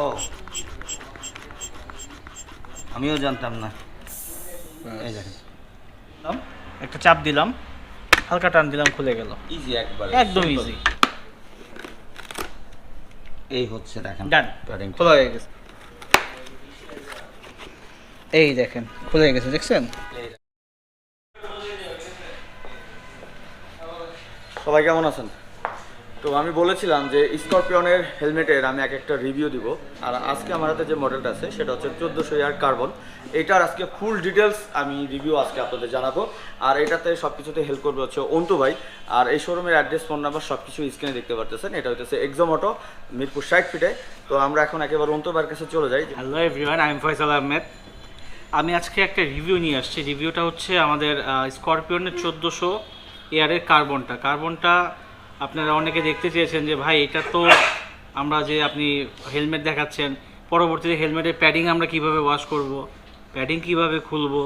ও। আমিও জানতাম না। এই দেখেন। একটা চাপ দিলাম হালকা টান দিলাম খুলে গেল। ইজি একবার একদম ইজি এই হচ্ছে দেখেন ডান খোলা হয়ে গেছে। এই দেখেন খুলে গেছে দেখছেন? সবাই কেমন আছেন? তো আমি বলেছিলাম যে স্করপিয়নের হেলমেটের আমি এক একটা রিভিউ দিব। আর আজকে আমার হাতে যে মডেলটা আছে, সেটা হচ্ছে চোদ্দোশো ইয়ার কার্বন। এটার আজকে ফুল ডিটেলস আমি রিভিউ আজকে আপনাদের জানাব। আর এটাতে সব কিছুতে হেল্প করবে হচ্ছে অন্তু ভাই। আর এই শোরুমের অ্যাড্রেস ফোন নাম্বার সব কিছু স্ক্রিনে দেখতে পারতেছেন। এটা হচ্ছে এক্সোমোটো মিরপুর ষাট ফিটে তো আমরা এখন একেবারে অন্তু ভাইয়ের কাছে চলে যাই। Hello everyone I am Faisal Ahmed আমি আজকে একটা রিভিউ নিয়ে আসছি। রিভিউটা হচ্ছে আমাদের স্করপিওনের চোদ্দোশো এয়ারের কার্বনটা কার্বনটা আপনারা অনেকে দেখতে চেয়েছেন যে ভাই এটা তো আমরা যে আপনি হেলমেট দেখাচ্ছেন পরবর্তীতে হেলমেটের প্যাডিং আমরা কীভাবে ওয়াশ করব প্যাডিং কীভাবে খুলবো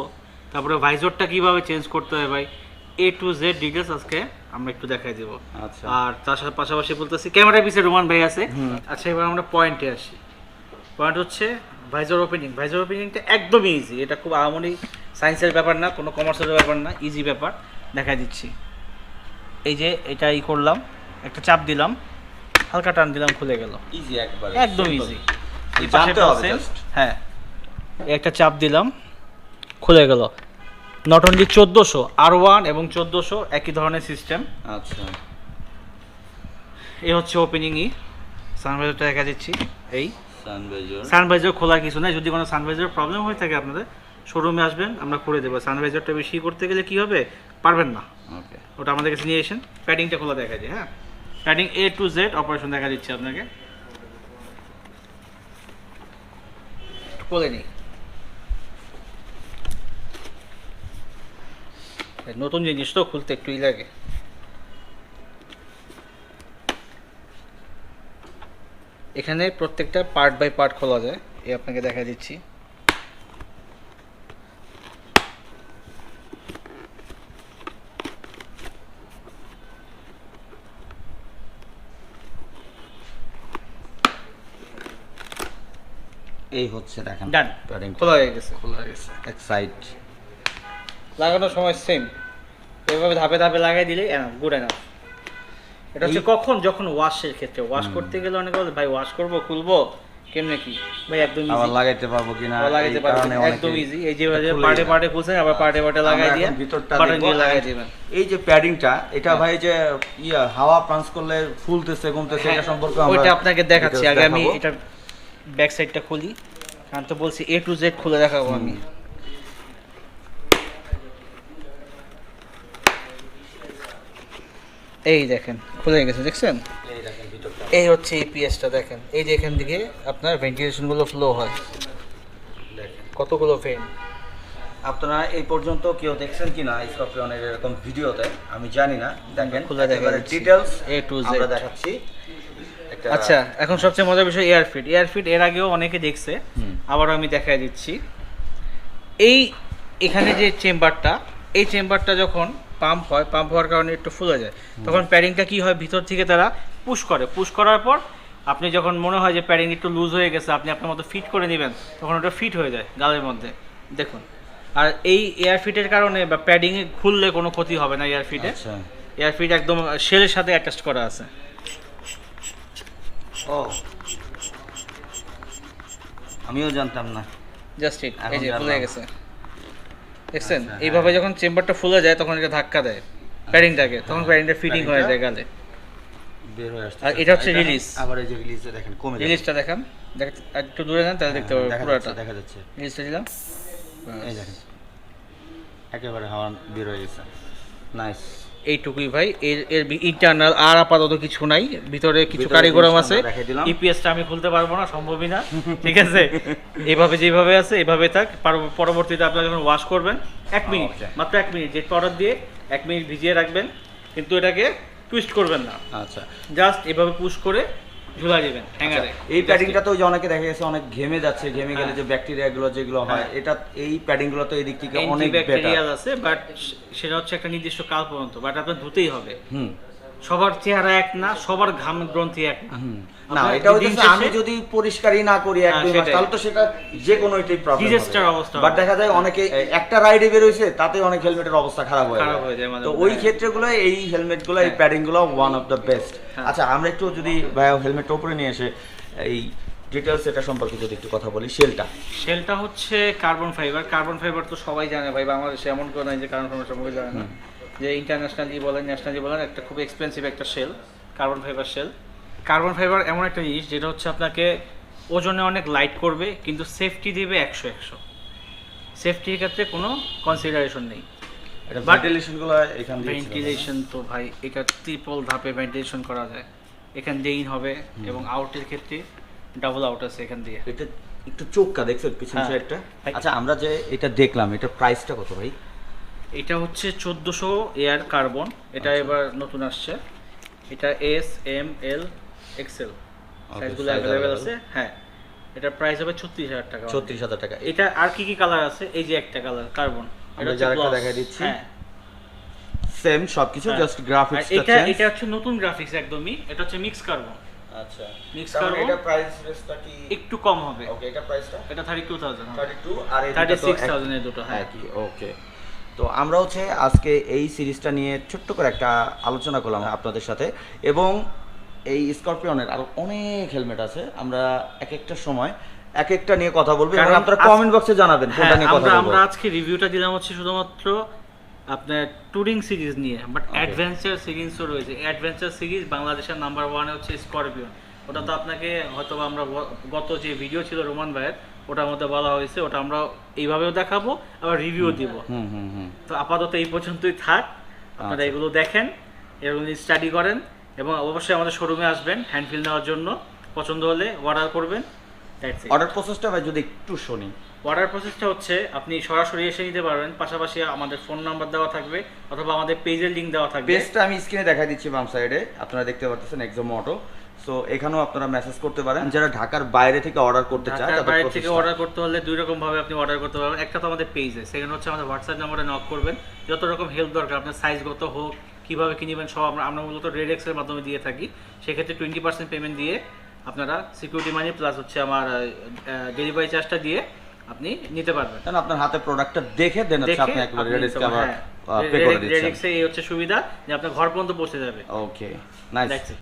তারপরে ভাইজরটা কীভাবে চেঞ্জ করতে হয় ভাই? এ টু জেড ডিটেলস আজকে আমরা একটু দেখাই দেবো। আচ্ছা। আর তার সাথে পাশাপাশি বলতেছি ক্যামেরা পিছে রোমান ভাই আছে। আচ্ছা এবার আমরা পয়েন্টে আসি। পয়েন্ট হচ্ছে ভাইজার ওপেনিং ভাইজার ওপেনিংটা একদমই ইজি এটা খুব আহামরি সায়েন্সের ব্যাপার না কোনো কমার্সের ব্যাপার না ইজি ব্যাপার। দেখা দিচ্ছি। এই যে এটা ই করলাম। একটা চাপ দিলাম হালকা টান দিলাম খুলে গেল। ইজি একবার একদম ইজি এই পাশেরটা হবে হ্যাঁ একটা চাপ দিলাম খুলে গেল। নট অনলি চোদ্দোশো আর ওয়ান এবং চোদ্দোশো একই ধরনের সিস্টেম আচ্ছা। এই হচ্ছে ওপেনিংই সানভাইজারটা দেখা দিচ্ছি এই। সানভেজর সানভাইজার খোলার কিছু নাই যদি কোনো সানভাইজার প্রবলেম হয়ে থাকে আপনাদের শোরুমে আসবেন আমরা করে দেবো। সানভাইজারটা বেশি করতে গেলে কি হবে? পারবেন না। ওকে ওটা আমাদের কাছে নিয়ে এসেন প্যাডিংটা খোলা দেখা যায় হ্যাঁ। Padding A to Z operation দেখা দিচ্ছে আপনাকে। বলে নিই নতুন জিনিস তো খুলতে একটুই লাগে। এখানে প্রত্যেকটা পার্ট বাই পার্ট খোলা যায়, এই আপনাকে দেখা দিচ্ছি। এই হচ্ছে দেখেন ডান খোলা হয়ে গেছে। খোলা গেছে। এক সাইড লাগানোর সময় সেম এভাবে ধাপে ধাপে লাগাই দিলে গুড এনাফ এটা হচ্ছে কখন? যখন ওয়াশের ক্ষেত্রে। ওয়াশ করতে গেলে অনেকে বলে ভাই ওয়াশ করব খুলবো? কেমনে কি? ভাই একদম আবার লাগাইতে পারব কিনা লাগাইতে কারণে একদম ইজি এই যে পার্টে। পার্টে খুলছেন আবার পার্টে পার্টে লাগাই দিয়ে ভিতরটা দিয়ে লাগাই দিবেন। এই যে প্যাডিংটা এটা হ্যাঁ। ভাই যে ইয়া হাওয়া পাঞ্চ করলে ফুলতেছে কমতেছে এটা সম্পর্কে আমরা ওইটা আপনাকে দেখাচ্ছি। আগে আমি এটা ব্যাক সাইডটা খুলি। কারণ তো বলছি এ টু জেড খুলে দেখাবো আমি। এই দেখেন খুলে গেছে দেখছেন? এই হচ্ছে ইপিএসটা দেখেন। এই যে এখান থেকে আপনার ভেন্টিলেশনগুলো ফ্লো হয়। দেখেন। কতগুলো ফ্যান আপনারা এই পর্যন্ত কেউ দেখছেন কিনা স্করপিয়নের এরকম ভিডিওতে আমি জানি না। দেখেন ডিটেলস to Z। আমরা দেখাচ্ছি। একটা আচ্ছা এখন সবচেয়ে মজার বিষয় এয়ারফিট এয়ারফিট এর আগেও অনেকে দেখছে আবারও আমি দেখাই দিচ্ছি। এই এখানে যে চেম্বারটা এই চেম্বারটা যখন পাম্প হয় পাম্প হওয়ার কারণে একটু ফুলে যায়। তখন প্যারিংটা কি হয়? ভিতর থেকে তারা পুশ করে। পুশ করার পর আপনি যখন মনে হয় যে প্যারিং একটু লুজ হয়ে গেছে আপনি আপনার মতো ফিট করে নেবেন তখন ওটা ফিট হয়ে যায় গালের মধ্যে। দেখুন। আর এই এয়ার ফিটের কারণে বা প্যাডিংয়ে খুললে কোনো ক্ষতি হবে না এয়ার ফিটে আচ্ছা। এয়ার ফিট একদম শেলের সাথে অ্যাটাচ করা আছে। ও। আমিও জানতাম না। জাস্ট এখন এই যে ফুলে গেছে। দেখছেন? আচ্ছা, এইভাবে হ্যাঁ। যখন চেম্বারটা ফুলে যায় তখন এটা ধাক্কা দেয় প্যাডিংটাকে। তখন প্যাডিংটা ফিটিং হয়ে যায় গালে। বের হয়ে আসছে আর এটা হচ্ছে release। আবার এই যে রিলিজে দেখেন কমে। রিলিজটা দেখান। দেখ একটু দূরে যান তাহলে দেখতে হ্যাঁ, পাবেন পুরোটা। দেখা যাচ্ছে। রিলিজটা দিলাম। এই দেখেন। একেবারে হাওয়া বের হয়ে গেছে। নাইস। এইটুকুই ভাই। এর এর ইন্টারনাল আর আপাতত কিছু নাই। ভিতরে কিছু কারিগরম আছে। ইপিএসটা আমি খুলতে পারব না সম্ভবই না। ঠিক আছে? এভাবে যেভাবে আছে এভাবে থাক। পরবর্তীতে আপনারা যখন ওয়াশ করবেন এক মিনিট মাত্র এক মিনিট যে পাউডার দিয়ে এক মিনিট ভিজিয়ে রাখবেন কিন্তু এটাকে টুইস্ট করবেন না। আচ্ছা। জাস্ট এভাবে পুশ করে ঝুলা দিবেন হ্যাঙ্গারে এই প্যাডিংটা তো ওই যে অনেকে দেখা গেছে অনেক ঘেমে যাচ্ছে ঘেমে গেলে হ্যাঁ। যে ব্যাকটেরিয়া গুলো যেগুলো হয় হ্যাঁ। এটা এই প্যাডিংগুলো তো এই দিক থেকে অনেক বেটার আছে বাট সেটা হচ্ছে একটা নির্দিষ্ট কাল পর্যন্ত বাট আপনার ধুতেই হবে হুম সবার চেহারা এক না সবার ঘাম গ্রন্থি এক না। এটা আমি যদি পরিষ্কারই না করি এক হ্যাঁ, দুই মাস তাহলে তো সেটা যে কোনো এটাই প্রবলেম Disaster অবস্থা বাট দেখা যায় অনেকে একটা রাইডে বের হয়েছে তাতে অনেক হেলমেটের অবস্থা খারাপ হয়ে যায়। হয়ে মাঝে তো ওই ক্ষেত্রেগুলো এই হেলমেটগুলো এই হ্যাঁ। প্যাডিংগুলো ওয়ান অফ দ্য বেস্ট হ্যাঁ। আচ্ছা আমরা একটু যদি ভাই হেলমেটটা উপরে নিয়ে এসে এই ডিটেলস এটা সম্পর্কে যদি একটু কথা বলি শেলটা শেলটা হচ্ছে কার্বন ফাইবার কার্বন ফাইবার তো সবাই জানে ভাই বাংলাদেশে এমন কেউ নাই যে কার্বন ফাইবার সম্পর্কে জানে না। যে ইন্টারন্যাশনালি বলেন ন্যাশনালি বলেন একটা খুব এক্সপেন্সিভ একটা shell carbon fibre shell carbon fibre এমন একটা জিনিস যেটা হচ্ছে আপনাকে ওজনে অনেক লাইট করবে কিন্তু সেফটি দেবে একশো একশো। সেফটির ক্ষেত্রে কোনো কনসিডারেশন নেই। ভেন্টিলেশনগুলো এখান ভেন্টিলেশন তো ভাই এটা ট্রিপল ধাপে ভেন্টিলেশন করা যায়। এখান দিয়ে ইন হবে এবং আউটের ক্ষেত্রে ডাবল আউট আছে এখান দিয়ে। এটা একটু চোখকা দেখছেন পিছন হ্যাঁ। সাইডটা ভাই- আচ্ছা আমরা যে এটা দেখলাম এটা প্রাইসটা কত ভাই? এটা হচ্ছে চোদ্দোশো এয়ার কার্বন। এটা আচ্ছা। এবার নতুন আসছে। এটা এস এম এল এক্সেল সাইজগুলো অ্যাভেলেবেল আছে? হ্যাঁ। এটা প্রাইস হবে ছত্রিশ হাজার টাকা। ছত্রিশ হাজার টাকা। এটা আর কি কি কালার আছে? এই যে একটা কালার কার্বন আমরা যার একটা দেখাই দিচ্ছি। হ্যাঁ। সেম সবকিছু হ্যাঁ। জাস্ট গ্রাফিক্স এটা এটা হচ্ছে নতুন গ্রাফিক্স একদমই। এটা হচ্ছে মিক্স কার্বন আচ্ছা। তার মানে এটা প্রাইস কি? একটু কম হবে। ওকে এটা প্রাইসটা এটা থার্টি টু থাউজেন্ড 32 আর এটা থাউজেন্ড দুটো হ্যাঁ। একই ওকে তো আমরা হচ্ছে আজকে এই সিরিজটা নিয়ে ছোট্ট করে একটা আলোচনা করলাম আপনাদের সাথে। এবং এই স্করপিওনের আরও অনেক হেলমেট আছে। আমরা এক একটা সময় এক একটা নিয়ে কথা বলব এবং আপনারা কমেন্ট বক্সে জানাবেন কোনটা হ্যাঁ নিয়ে কথা আমরা আজকে রিভিউটা দিলাম হচ্ছে শুধুমাত্র আপনার টুরিং সিরিজ নিয়ে বাট অ্যাডভেঞ্চার সিরিজও রয়েছে। অ্যাডভেঞ্চার সিরিজ বাংলাদেশের নাম্বার ওয়ানে হচ্ছে স্করপিয়ন ওটা তো আপনাকে হয়তো আমরা গত যে ভিডিও ছিল রোমান ভাইয়ের ওটার মধ্যে বলা হয়েছে ওটা আমরা এইভাবেও দেখাবো আবার রিভিউ দিব। তো আপাতত এই পর্যন্তই থাক। আপনারা আচ্ছা। এগুলো দেখেন এগুলো স্টাডি করেন এবং অবশ্যই আমাদের শোরুমে আসবেন হ্যান্ডফিল নেওয়ার জন্য। পছন্দ হলে অর্ডার করবেন। অর্ডার প্রসেসটা ভাই যদি একটু শুনি। অর্ডার প্রসেসটা হচ্ছে আপনি সরাসরি এসে নিতে পারবেন পাশাপাশি আমাদের ফোন নাম্বার দেওয়া থাকবে অথবা আমাদের পেজের লিংক দেওয়া থাকবে। পেজটা আমি স্ক্রিনে দেখাই দিচ্ছি বাম সাইডে আপনারা দেখতে পাচ্ছেন এক্সোম অটো সো এখানেও আপনারা মেসেজ করতে পারেন। যারা ঢাকার বাইরে থেকে অর্ডার করতে ঢাকার তাদের বাইরে থেকে অর্ডার করতে হলে দুই রকম ভাবে আপনি অর্ডার করতে পারবেন। একটা তো আমাদের পেজে সেকেন্ড হচ্ছে আমাদের হোয়াটসঅ্যাপ নাম্বারে নক করবেন। যত রকম হেল্প দরকার আপনার সাইজ গত হোক কীভাবে কিনবেন সব আমরা আমরা মূলত রেড এক্সের মাধ্যমে দিয়ে থাকি। সেক্ষেত্রে টোয়েন্টি পার্সেন্ট পেমেন্ট দিয়ে আপনারা সিকিউরিটি মানি প্লাস হচ্ছে আমার ডেলিভারি চার্জটা দিয়ে আপনি নিতে পারবেন। কারণ আপনার হাতে প্রোডাক্টটা দেখে দেন হচ্ছে আপনি একবার রেড আবার হ্যাঁ। পে করে Red- Red দিচ্ছেন। এই হচ্ছে সুবিধা যে আপনার ঘর পর্যন্ত পৌঁছে যাবে। Okay nice.